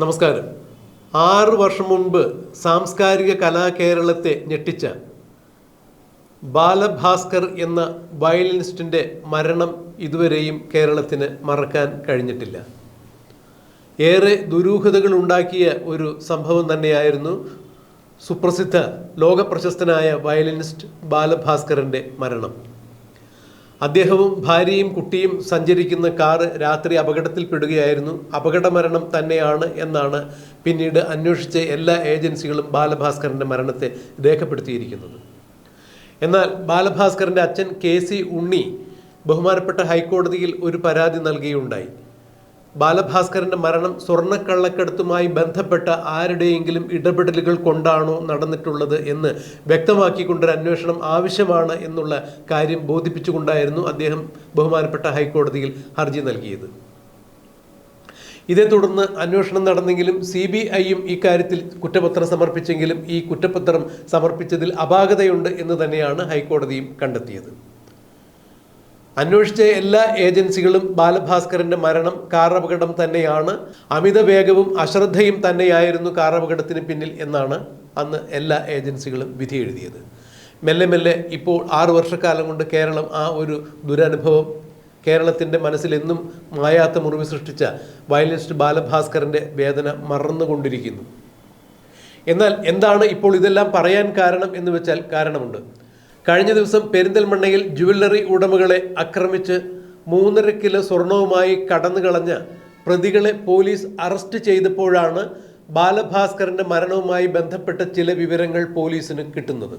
നമസ്കാരം. ആറ് വർഷം മുൻപ് സാംസ്കാരിക കലാ കേരളത്തെ ഞെട്ടിച്ച ബാലഭാസ്കർ എന്ന വയലിനിസ്റ്റിന്റെ മരണം ഇതുവരെയും കേരളത്തിന് മറക്കാൻ കഴിഞ്ഞിട്ടില്ല. ഏറെ ദുരൂഹതകൾ ഉണ്ടാക്കിയ ഒരു സംഭവം തന്നെയായിരുന്നു സുപ്രസിദ്ധ ലോകപ്രശസ്തനായ വയലിനിസ്റ്റ് ബാലഭാസ്കറിന്റെ മരണം. അദ്ദേഹവും ഭാര്യയും കുട്ടിയും സഞ്ചരിക്കുന്ന കാറ് രാത്രി അപകടത്തിൽപ്പെടുകയായിരുന്നു. അപകടമരണം തന്നെയാണ് എന്നാണ് പിന്നീട് അന്വേഷിച്ച എല്ലാ ഏജൻസികളും ബാലഭാസ്കറിന്റെ മരണത്തെ രേഖപ്പെടുത്തിയിരിക്കുന്നത്. എന്നാൽ ബാലഭാസ്കറിന്റെ അച്ഛൻ കെ സി ഉണ്ണി ബഹുമാനപ്പെട്ട ഹൈക്കോടതിയിൽ ഒരു പരാതി നൽകിയുണ്ടായി. ബാലഭാസ്കറിന്റെ മരണം സ്വർണക്കള്ളക്കടത്തുമായി ബന്ധപ്പെട്ട ആരുടെയെങ്കിലും ഇടപെടലുകൾ കൊണ്ടാണോ നടന്നിട്ടുള്ളത് എന്ന് വ്യക്തമാക്കിക്കൊണ്ടൊരു അന്വേഷണം ആവശ്യമാണ് എന്നുള്ള കാര്യം ബോധിപ്പിച്ചുകൊണ്ടായിരുന്നു അദ്ദേഹം ബഹുമാനപ്പെട്ട ഹൈക്കോടതിയിൽ ഹർജി നൽകിയത്. ഇതേ തുടർന്ന് അന്വേഷണം നടന്നെങ്കിലും സി ബി ഐയും ഇക്കാര്യത്തിൽ കുറ്റപത്രം സമർപ്പിച്ചെങ്കിലും ഈ കുറ്റപത്രം സമർപ്പിച്ചതിൽ അപാകതയുണ്ട് എന്ന് തന്നെയാണ് ഹൈക്കോടതിയും കണ്ടെത്തിയത്. അന്വേഷിച്ച എല്ലാ ഏജൻസികളും ബാലഭാസ്കറിന്റെ മരണം കാർ അപകടം തന്നെയാണ്. അമിത വേഗവും അശ്രദ്ധയും തന്നെയായിരുന്നു കാർ അപകടത്തിന് പിന്നിൽ എന്നാണ് അന്ന് എല്ലാ ഏജൻസികളും വിധി എഴുതിയത്. മെല്ലെ മെല്ലെ ഇപ്പോൾ ആറു വർഷക്കാലം കൊണ്ട് കേരളം ആ ഒരു ദുരനുഭവം കേരളത്തിന്റെ മനസ്സിലെന്നും മായാത്ത മുറിവ് സൃഷ്ടിച്ച വയലിനിസ്റ്റ് ബാലഭാസ്കറിന്റെ വേദന മറന്നുകൊണ്ടിരിക്കുന്നു. എന്നാൽ എന്താണ് ഇപ്പോൾ ഇതെല്ലാം പറയാൻ കാരണം എന്ന് വെച്ചാൽ കാരണമുണ്ട്. കഴിഞ്ഞ ദിവസം പെരിന്തൽമണ്ണയിൽ ജുവല്ലറി ഉടമകളെ ആക്രമിച്ച് മൂന്നര കിലോ സ്വർണവുമായി കടന്നു കളഞ്ഞ പ്രതികളെ പോലീസ് അറസ്റ്റ് ചെയ്തപ്പോഴാണ് ബാലഭാസ്കറിന്റെ മരണവുമായി ബന്ധപ്പെട്ട ചില വിവരങ്ങൾ പോലീസിന് കിട്ടുന്നത്.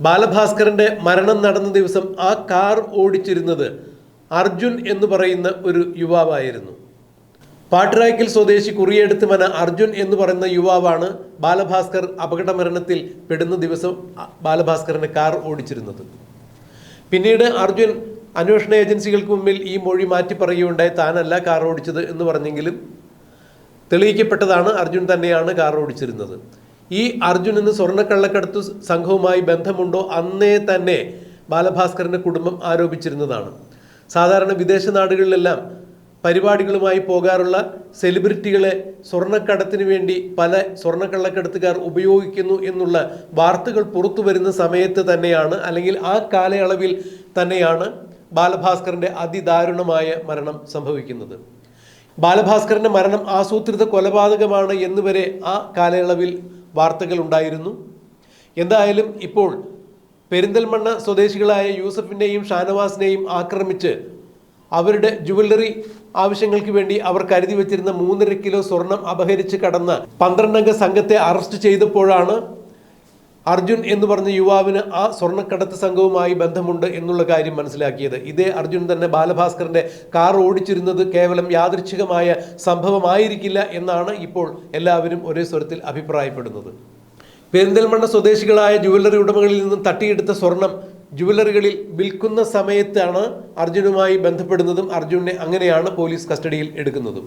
ബാലഭാസ്കറിന്റെ മരണം നടന്ന ദിവസം ആ കാർ ഓടിച്ചിരുന്നത് അർജുൻ എന്ന് പറയുന്ന ഒരു യുവാവായിരുന്നു. പാട്രായ്ക്കൽ സ്വദേശി കുറിയെടുത്ത് മന അർജുൻ എന്ന് പറയുന്ന യുവാവാണ് ബാലഭാസ്കർ അപകട മരണത്തിൽ പെടുന്ന ദിവസം ബാലഭാസ്കറിന്റെ കാർ ഓടിച്ചിരുന്നത്. പിന്നീട് അർജുൻ അന്വേഷണ ഏജൻസികൾക്ക് മുമ്പിൽ ഈ മൊഴി മാറ്റി പറയുകയുണ്ടായി താനല്ല കാർ ഓടിച്ചത് എന്ന് പറഞ്ഞെങ്കിലും തെളിയിക്കപ്പെട്ടതാണ് അർജുൻ തന്നെയാണ് കാർ ഓടിച്ചിരുന്നത്. ഈ അർജുനന് സ്വർണക്കള്ളക്കടത്ത് സംഘവുമായി ബന്ധമുണ്ടോ? അന്നേ തന്നെ ബാലഭാസ്കറിന്റെ കുടുംബം ആരോപിച്ചിരുന്നതാണ്. സാധാരണ വിദേശ നാടുകളിലെല്ലാം പരിപാടികളുമായി പോകാറുള്ള സെലിബ്രിറ്റികളെ സ്വർണക്കടത്തിന് വേണ്ടി പല സ്വർണക്കള്ളക്കടത്തുകാർ ഉപയോഗിക്കുന്നു എന്നുള്ള വാർത്തകൾ പുറത്തു വരുന്ന സമയത്ത് തന്നെയാണ് അല്ലെങ്കിൽ ആ കാലയളവിൽ തന്നെയാണ് ബാലഭാസ്കറിന്റെ അതിദാരുണമായ മരണം സംഭവിക്കുന്നത്. ബാലഭാസ്കറിന്റെ മരണം ആസൂത്രിത കൊലപാതകമാണ് എന്നുവരെ ആ കാലയളവിൽ വാർത്തകൾ ഉണ്ടായിരുന്നു. എന്തായാലും ഇപ്പോൾ പെരിന്തൽമണ്ണ സ്വദേശികളായ യൂസഫിനെയും ഷാനവാസിനെയും ആക്രമിച്ച് അവരുടെ ജുവല്ലറി ആവശ്യങ്ങൾക്ക് വേണ്ടി അവർ കരുതി വെച്ചിരുന്ന മൂന്നര കിലോ സ്വർണം അപഹരിച്ച് കടന്ന പന്ത്രണ്ടംഗ സംഘത്തെ അറസ്റ്റ് ചെയ്തപ്പോഴാണ് അർജുൻ എന്ന് പറഞ്ഞ യുവാവിന് ആ സ്വർണക്കടത്ത് സംഘവുമായി ബന്ധമുണ്ട് എന്നുള്ള കാര്യം മനസ്സിലാക്കിയത്. ഇതേ അർജുൻ തന്നെ ബാലഭാസ്കറിന്റെ കാർ ഓടിച്ചിരുന്നത് കേവലം യാദൃച്ഛികമായ സംഭവമായിരിക്കില്ല എന്നാണ് ഇപ്പോൾ എല്ലാവരും ഒരേ സ്വരത്തിൽ അഭിപ്രായപ്പെടുന്നത്. പെരിന്തൽമണ്ണ സ്വദേശികളായ ജുവല്ലറി ഉടമകളിൽ നിന്നും തട്ടിയെടുത്ത സ്വർണം ജുവല്ലറികളിൽ വിൽക്കുന്ന സമയത്താണ് അർജുനുമായി ബന്ധപ്പെടുന്നതും അർജുനെ അങ്ങനെയാണ് പോലീസ് കസ്റ്റഡിയിൽ എടുക്കുന്നതും.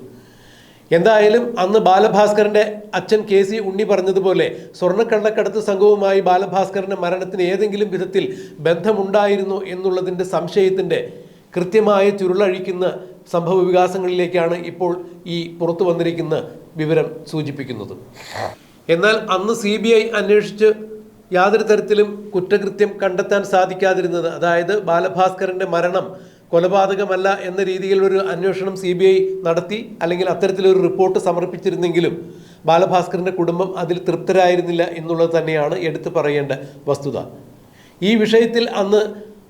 എന്തായാലും അന്ന് ബാലഭാസ്കറിന്റെ അച്ഛൻ കെ സി ഉണ്ണി പറഞ്ഞതുപോലെ സ്വർണക്കള്ളക്കടത്ത് സംഘവുമായി ബാലഭാസ്കറിന്റെ മരണത്തിന് ഏതെങ്കിലും വിധത്തിൽ ബന്ധമുണ്ടായിരുന്നു എന്നുള്ളതിന്റെ സംശയത്തിന്റെ കൃത്യമായ ചുരുളഴിക്കുന്ന സംഭവ വികാസങ്ങളിലേക്കാണ് ഇപ്പോൾ ഈ പുറത്തു വന്നിരിക്കുന്ന വിവരം സൂചിപ്പിക്കുന്നത്. എന്നാൽ അന്ന് സി ബി ഐ അന്വേഷിച്ച് യാതൊരു തരത്തിലും കുറ്റകൃത്യം കണ്ടെത്താൻ സാധിക്കാതിരുന്നത്. അതായത് ബാലഭാസ്കറിന്റെ മരണം കൊലപാതകമല്ല എന്ന രീതിയിൽ ഒരു അന്വേഷണം സി ബി ഐ നടത്തി അല്ലെങ്കിൽ അത്തരത്തിലൊരു റിപ്പോർട്ട് സമർപ്പിച്ചിരുന്നെങ്കിലും ബാലഭാസ്കറിന്റെ കുടുംബം അതിൽ തൃപ്തരായിരുന്നില്ല എന്നുള്ളത് തന്നെയാണ് എടുത്തു പറയേണ്ട വസ്തുത. ഈ വിഷയത്തിൽ അന്ന്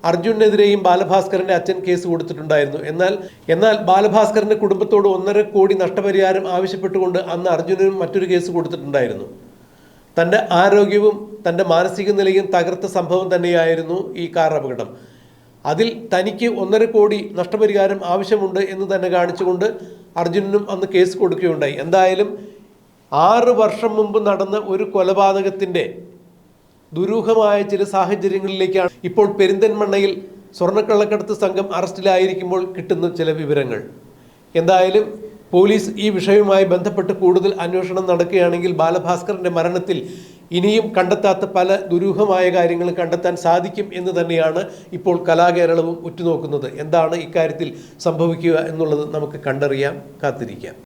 അർജുനെതിരെയും ബാലഭാസ്കറിന്റെ അച്ഛൻ കേസ് കൊടുത്തിട്ടുണ്ടായിരുന്നു. എന്നാൽ എന്നാൽ ബാലഭാസ്കറിന്റെ കുടുംബത്തോട് ഒന്നര കോടി നഷ്ടപരിഹാരം ആവശ്യപ്പെട്ടുകൊണ്ട് അന്ന് അർജുനനും മറ്റൊരു കേസ് കൊടുത്തിട്ടുണ്ടായിരുന്നു. തന്റെ ആരോഗ്യവും തന്റെ മാനസിക നിലയും തകർത്ത സംഭവം തന്നെയായിരുന്നു ഈ കാർ അപകടം. അതിൽ തനിക്ക് ഒന്നര കോടി നഷ്ടപരിഹാരം ആവശ്യമുണ്ട് എന്ന് തന്നെ കാണിച്ചുകൊണ്ട് അർജുനനും അന്ന് കേസ് കൊടുക്കുകയുണ്ടായി. എന്തായാലും ആറ് വർഷം മുമ്പ് നടന്ന ഒരു കൊലപാതകത്തിന്റെ ദുരൂഹമായ ചില സാഹചര്യങ്ങളിലേക്കാണ് ഇപ്പോൾ പെരിന്തൻമണ്ണയിൽ സ്വർണക്കള്ളക്കടത്ത് സംഘം അറസ്റ്റിലായിരിക്കുമ്പോൾ കിട്ടുന്ന ചില വിവരങ്ങൾ. എന്തായാലും പോലീസ് ഈ വിഷയവുമായി ബന്ധപ്പെട്ട് കൂടുതൽ അന്വേഷണം നടക്കുകയാണെങ്കിൽ ബാലഭാസ്കറിന്റെ മരണത്തിൽ ഇനിയും കണ്ടെത്താത്ത പല ദുരൂഹമായ കാര്യങ്ങൾ കണ്ടെത്താൻ സാധിക്കും എന്ന് തന്നെയാണ് ഇപ്പോൾ കലാകേരളവും ഉറ്റുനോക്കുന്നത്. എന്താണ് ഇക്കാര്യത്തിൽ സംഭവിക്കുക എന്നുള്ളത് നമുക്ക് കണ്ടറിയാം കാത്തിരിക്കാം.